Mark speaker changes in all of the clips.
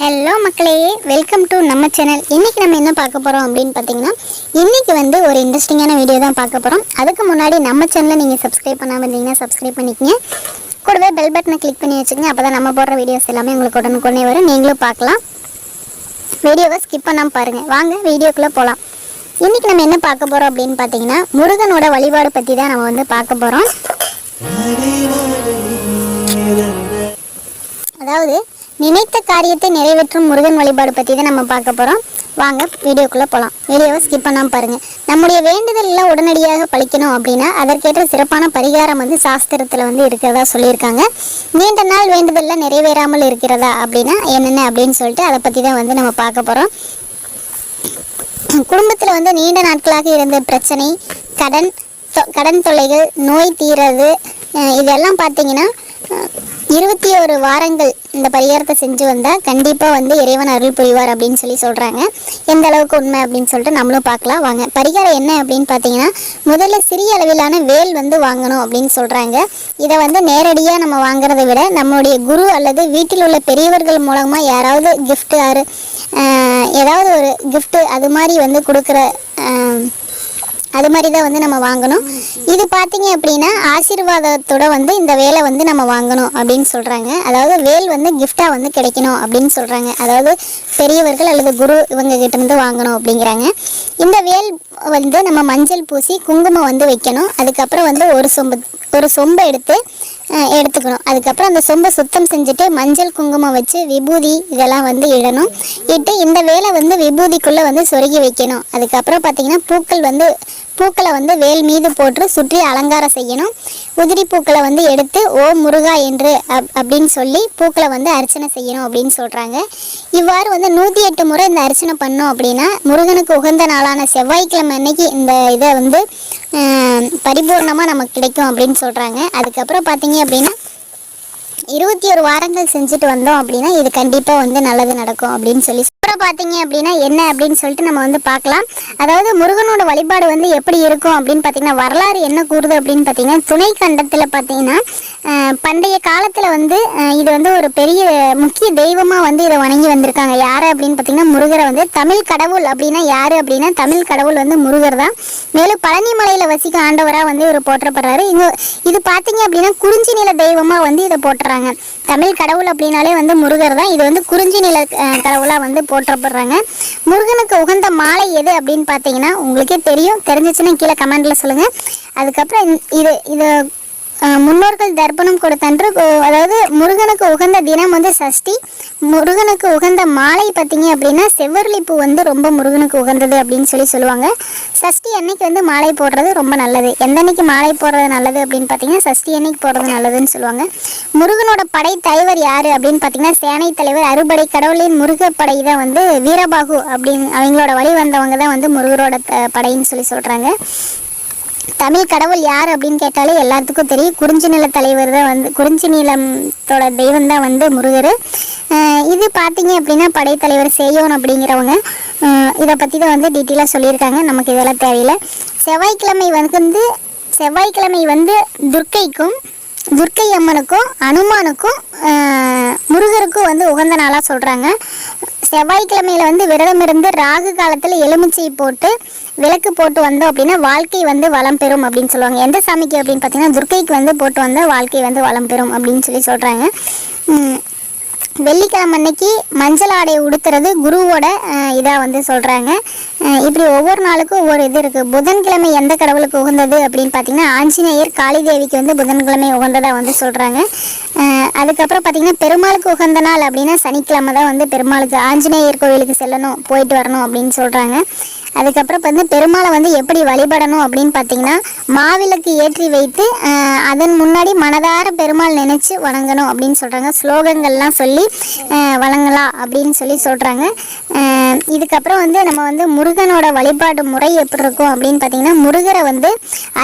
Speaker 1: Hello மக்களே welcome to நம்ம channel இன்றைக்கி நம்ம என்ன பார்க்க போகிறோம் அப்படின்னு பார்த்தீங்கன்னா இன்றைக்கி வந்து ஒரு இன்ட்ரெஸ்டிங்கான வீடியோ தான் பார்க்க போகிறோம் அதுக்கு முன்னாடி நம்ம சேனலை நீங்கள் சப்ஸ்கிரைப் பண்ணாமல் இருந்தீங்கன்னா சப்ஸ்கிரைப் பண்ணிக்கங்க. கூடவே பெல் பட்டனை கிளிக் பண்ணி வச்சுக்கோங்க. அப்போ தான் நம்ம போடுற வீடியோஸ் எல்லாமே உங்களுக்கு உடனுக்குடனே வரும். நீங்களும் பார்க்கலாம். வீடியோவை ஸ்கிப் பண்ணாமல் பாருங்கள் வாங்க வீடியோக்குள்ளே போகலாம் இன்னைக்கு நம்ம என்ன பார்க்க போகிறோம் அப்படின்னு பார்த்தீங்கன்னா முருகனோட வழிபாடு பற்றி தான் நம்ம வந்து பார்க்க போகிறோம் அதாவது நினைத்த காரியத்தை நிறைவேற்றும் முருகன் வழிபாடு பற்றி தான் நம்ம பார்க்க போகிறோம் வாங்க வீடியோக்குள்ளே போகலாம் வீடியோவை ஸ்கிப் பண்ணாமல் பாருங்கள் நம்முடைய வேண்டுதலெல்லாம் உடனடியாக பழிக்கணும் அப்படின்னா அதற்கேற்ற சிறப்பான பரிகாரம் வந்து சாஸ்திரத்தில் வந்து இருக்கிறதா சொல்லியிருக்காங்க. நீண்ட நாள் வேண்டுதலில் நிறைவேறாமல் இருக்கிறதா அப்படின்னா என்னென்ன அப்படின்னு சொல்லிட்டு அதை பற்றி தான் வந்து நம்ம பார்க்க போகிறோம் குடும்பத்தில் வந்து நீண்ட நாட்களாக இருந்த பிரச்சனை கடன் தொ- கடன் தொல்லைகள் நோய் தீரது இதெல்லாம் பார்த்தீங்கன்னா இருபத்தி ஒரு வாரங்கள் இந்த பரிகாரத்தை செஞ்சு வந்தால் கண்டிப்பாக வந்து இறைவன் அருள் புரிவார் அப்படின்னு சொல்லி சொல்கிறாங்க எந்த அளவுக்கு உண்மை அப்படின்னு சொல்லிட்டு நம்மளும் பார்க்கலாம். வாங்க பரிகாரம் என்ன அப்படின்னு பார்த்தீங்கன்னா முதல்ல சிறிய அளவிலான வேல் வந்து வாங்கணும் அப்படின்னு சொல்கிறாங்க இதை வந்து நேரடியாக நம்ம வாங்குறதை விட நம்மளுடைய குரு அல்லது வீட்டில் உள்ள பெரியவர்கள் மூலமாக யாராவது கிஃப்ட் ஆறு ஏதாவது ஒரு கிஃப்ட்டு அது மாதிரி வந்து கொடுக்குற அது மாதிரி தான் வந்து நம்ம வாங்கணும். இது பார்த்தீங்க அப்படின்னா ஆசீர்வாதத்தோட வந்து இந்த வேலை வந்து நம்ம வாங்கணும் அப்படின்னு சொல்கிறாங்க அதாவது வேல் வந்து கிஃப்டாக வந்து கிடைக்கணும் அப்படின்னு சொல்கிறாங்க அதாவது பெரியவர்கள் அல்லது குரு இவங்க கிட்டேருந்து வாங்கணும் அப்படிங்கிறாங்க. இந்த வேல் வந்து நம்ம மஞ்சள் பூசி குங்குமம் வந்து வைக்கணும். அதுக்கப்புறம் வந்து ஒரு சொம்பு ஒரு சொம்பை எடுத்து எடுத்துக்கணும். அதுக்கப்புறம் அந்த சொம்பை சுத்தம் செஞ்சுட்டு மஞ்சள் குங்குமம் வச்சு விபூதி இதெல்லாம் வந்து இடணும். இட்டு இந்த வேலை வந்து விபூதிக்குள்ளே வந்து சொருகி வைக்கணும். அதுக்கப்புறம் பார்த்திங்கன்னா பூக்கள் வந்து பூக்களை வந்து வேல் மீது போட்டு சுற்றி அலங்காரம் செய்யணும். உதிரி பூக்களை வந்து எடுத்து ஓ முருகா என்று அப் அப்படின்னு சொல்லி பூக்களை வந்து அர்ச்சனை செய்யணும் அப்படின்னு சொல்கிறாங்க இவ்வாறு வந்து நூற்றி எட்டு முறை இந்த அர்ச்சனை பண்ணோம் அப்படின்னா முருகனுக்கு உகந்த நாளான செவ்வாய்க்கிழமை அன்னைக்கு இந்த இதை வந்து பரிபூர்ணமாக நமக்கு கிடைக்கும் அப்படின்னு சொல்கிறாங்க அதுக்கப்புறம் பார்த்தீங்க அப்படின்னா இருபத்தி ஒரு வாரங்கள் செஞ்சுட்டு வந்தோம் அப்படின்னா இது கண்டிப்பாக வந்து நல்லது நடக்கும் அப்படின்னு சொல்லி அதுக்கப்புறம் பார்த்தீங்க அப்படின்னா என்ன அப்படின்னு சொல்லிட்டு நம்ம வந்து பார்க்கலாம். அதாவது முருகனோட வழிபாடு வந்து எப்படி இருக்கும் அப்படின்னு பார்த்தீங்கன்னா வரலாறு என்ன கூறுது அப்படின்னு பார்த்தீங்கன்னா துணை கண்டத்தில் பார்த்தீங்கன்னா பண்டைய காலத்தில் வந்து இது வந்து ஒரு பெரிய முக்கிய தெய்வமாக வந்து இதை வணங்கி வந்திருக்காங்க. யார் அப்படின்னு பார்த்தீங்கன்னா முருகரை வந்து தமிழ் கடவுள் அப்படின்னா யார் அப்படின்னா தமிழ் கடவுள் வந்து முருகர் தான். மேலும் பழனி மலையில் வசிக்கும் ஆண்டவராக வந்து இவர் போற்றப்படுறாரு. இங்கே இது பார்த்தீங்க அப்படின்னா குறிஞ்சி நில தெய்வமாக வந்து இதை போட்டுறாங்க தமிழ் கடவுள் அப்படின்னாலே வந்து முருகர் தான். இது வந்து குறிஞ்சி நில கடவுளாக வந்து வந்து போற்றப்படுறாங்க. முருகனுக்கு உகந்த மாலை எது அப்படின்னு பார்த்தீங்கன்னா உங்களுக்கே தெரியும். தெரிஞ்சிச்சுன்னா கீழே கமெண்ட்ல சொல்லுங்க. அதுக்கப்புறம் இது இது முன்னோர்கள் தர்ப்பணம் கொடுத்தன்று அதாவது முருகனுக்கு உகந்த தினம் வந்து சஷ்டி. முருகனுக்கு உகந்த மாலை பார்த்தீங்க அப்படின்னா செவ்வரளி பூ வந்து ரொம்ப முருகனுக்கு உகந்தது அப்படின்னு சொல்லி சொல்லுவாங்க. சஷ்டி அன்னைக்கு வந்து மாலை போடுறது ரொம்ப நல்லது. எந்த அன்னைக்கு மாலை போடுறது நல்லது அப்படின்னு பார்த்தீங்கன்னா சஷ்டி அன்னைக்கு போடுறது நல்லதுன்னு சொல்லுவாங்க. முருகனோட படை தலைவர் யார் அப்படின்னு பார்த்தீங்கன்னா சேனை தலைவர் அறுபடை கடவுளின் முருகப்படை தான் வந்து வீரபாகு அப்படின்னு அவங்களோட வழி வந்தவங்க தான் வந்து முருகரோட த- படைன்னு சொல்லி சொல்கிறாங்க தமிழ் கடவுள் யார் அப்படின்னு கேட்டாலே எல்லாத்துக்கும் தெரியும். குறிஞ்சி நில தலைவர் தான் வந்து குறிஞ்சி நிலத்தோட தெய்வம் தான் வந்து முருகர். இது பார்த்தீங்க அப்படின்னா படைத்தலைவர் சேயோன் அப்படிங்கிறவங்க. இதை பற்றி தான் வந்து டீட்டெயிலாக சொல்லியிருக்காங்க. நமக்கு இதெல்லாம் தேவையில்லை செவ்வாய்க்கிழமை வந்து செவ்வாய்க்கிழமை வந்து துர்க்கைக்கும் துர்க்கை அம்மனுக்கும் அனுமானுக்கும் முருகருக்கும் வந்து உகந்த நாளாக சொல்கிறாங்க செவ்வாய்க்கிழமையில வந்து விரதம் இருந்து ராகு காலத்தில் எலுமிச்சை போட்டு விளக்கு போட்டு வந்தோம் அப்படின்னா வாழ்க்கை வந்து வளம் பெறும் அப்படின்னு சொல்லுவாங்க. எந்த சாமிக்கு அப்படின்னு பார்த்தீங்கன்னா துர்க்கைக்கு வந்து போட்டு வந்தால் வாழ்க்கை வந்து வளம் பெறும் அப்படின்னு சொல்லி சொல்கிறாங்க வெள்ளிக்கிழமை அன்னைக்கு மஞ்சள் ஆடை உடுத்துறது குருவோட இதாக வந்து சொல்கிறாங்க இப்படி ஒவ்வொரு நாளுக்கும் ஒவ்வொரு இது இருக்குது புதன்கிழமை எந்த கடவுளுக்கு உகந்தது அப்படின்னு பார்த்தீங்கன்னா ஆஞ்சநேயர் காளி தேவிக்கு வந்து புதன்கிழமை உகந்ததாக வந்து சொல்கிறாங்க அதுக்கப்புறம் பார்த்தீங்கன்னா பெருமாளுக்கு உகந்த நாள் அப்படின்னா சனிக்கிழமை தான் வந்து பெருமாளுக்கு ஆஞ்சநேயர் கோவிலுக்கு செல்லணும் போயிட்டு வரணும் அப்படின்னு சொல்கிறாங்க அதுக்கப்புறம் வந்து பெருமாளை வந்து எப்படி வழிபடணும் அப்படின்னு பார்த்தீங்கன்னா மாவிளக்கு ஏற்றி வைத்து அதன் முன்னாடி மனதார பெருமாள் நினச்சி வணங்கணும் அப்படின்னு சொல்கிறாங்க ஸ்லோகங்கள்லாம் சொல்லி வணங்கலாம் அப்படின்னு சொல்லி சொல்கிறாங்க இதுக்கப்புறம் வந்து நம்ம வந்து முருகனோட வழிபாடு முறை எப்படி இருக்கும் அப்படின்னு பார்த்தீங்கன்னா முருகரை வந்து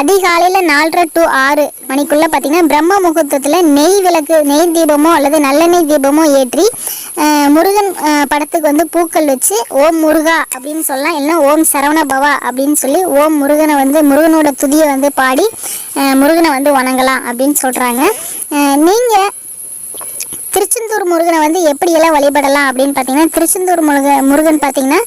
Speaker 1: அதிகாலையில் நாலரை டு ஆறு மணிக்குள்ளே பார்த்தீங்கன்னா பிரம்ம முகூர்த்தத்தில் நெய் விளக்கு நெய் தீபமோ அல்லது நல்லெண்ணெய் தீபமோ ஏற்றி ஆஹ், முருகன் படத்துக்கு வந்து பூக்கள் வச்சு ஓம் முருகா அப்படின்னு சொல்லலாம். இல்லைன்னா ஓம் சரவண பவா அப்படின்னு சொல்லி ஓம் முருகனை வந்து முருகனோட துதியை வந்து பாடி முருகனை வந்து வணங்கலாம் அப்படின்னு சொல்கிறாங்க நீங்கள் திருச்செந்தூர் முருகனை வந்து எப்படியெல்லாம் வழிபடலாம் அப்படின்னு பார்த்தீங்கன்னா திருச்செந்தூர் முருக முருகன் பார்த்தீங்கன்னா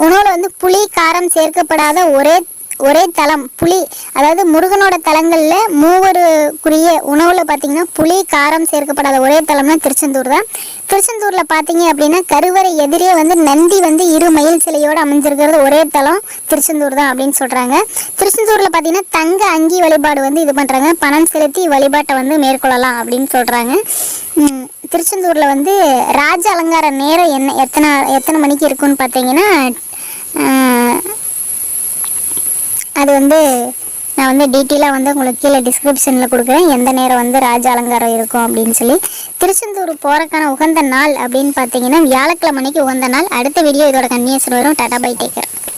Speaker 1: உணவில் வந்து புளி காரம் சேர்க்கப்படாத ஒரே ஒரே தலம் புளி அதாவது முருகனோட தலங்களில் மூவருக்குரிய உணவில் பார்த்தீங்கன்னா புளி காரம் சேர்க்கப்படாத ஒரே தலம்னா திருச்செந்தூர் தான். திருச்செந்தூரில் பார்த்தீங்க அப்படின்னா கருவறை எதிரே வந்து நந்தி வந்து இரு மயில் சிலையோடு அமைஞ்சிருக்கிறது ஒரே தலம் திருச்செந்தூர் தான் அப்படின்னு சொல்கிறாங்க திருச்செந்தூரில் பார்த்தீங்கன்னா தங்க அங்கி வழிபாடு வந்து இது பண்ணுறாங்க பணம் செலுத்தி வழிபாட்டை வந்து மேற்கொள்ளலாம் அப்படின்னு சொல்கிறாங்க திருச்செந்தூரில் வந்து ராஜ அலங்கார நேரம் என்ன எத்தனை எத்தனை மணிக்கு இருக்குன்னு பார்த்தீங்கன்னா அது வந்து நான் வந்து டீட்டெயிலாக வந்து உங்களுக்கு கீழே டிஸ்கிரிப்ஷனில் கொடுக்குறேன். எந்த நேரம் வந்து ராஜ அலங்காரம் இருக்கும் அப்படின்னு சொல்லி. திருச்செந்தூர் போகிறக்கான உகந்த நாள் அப்படின்னு பார்த்தீங்கன்னா வியாழக்கிழமை அன்னைக்கு உகந்த நாள். அடுத்த வீடியோ இதோட கன்னியாசன் வரும். Tata bye taker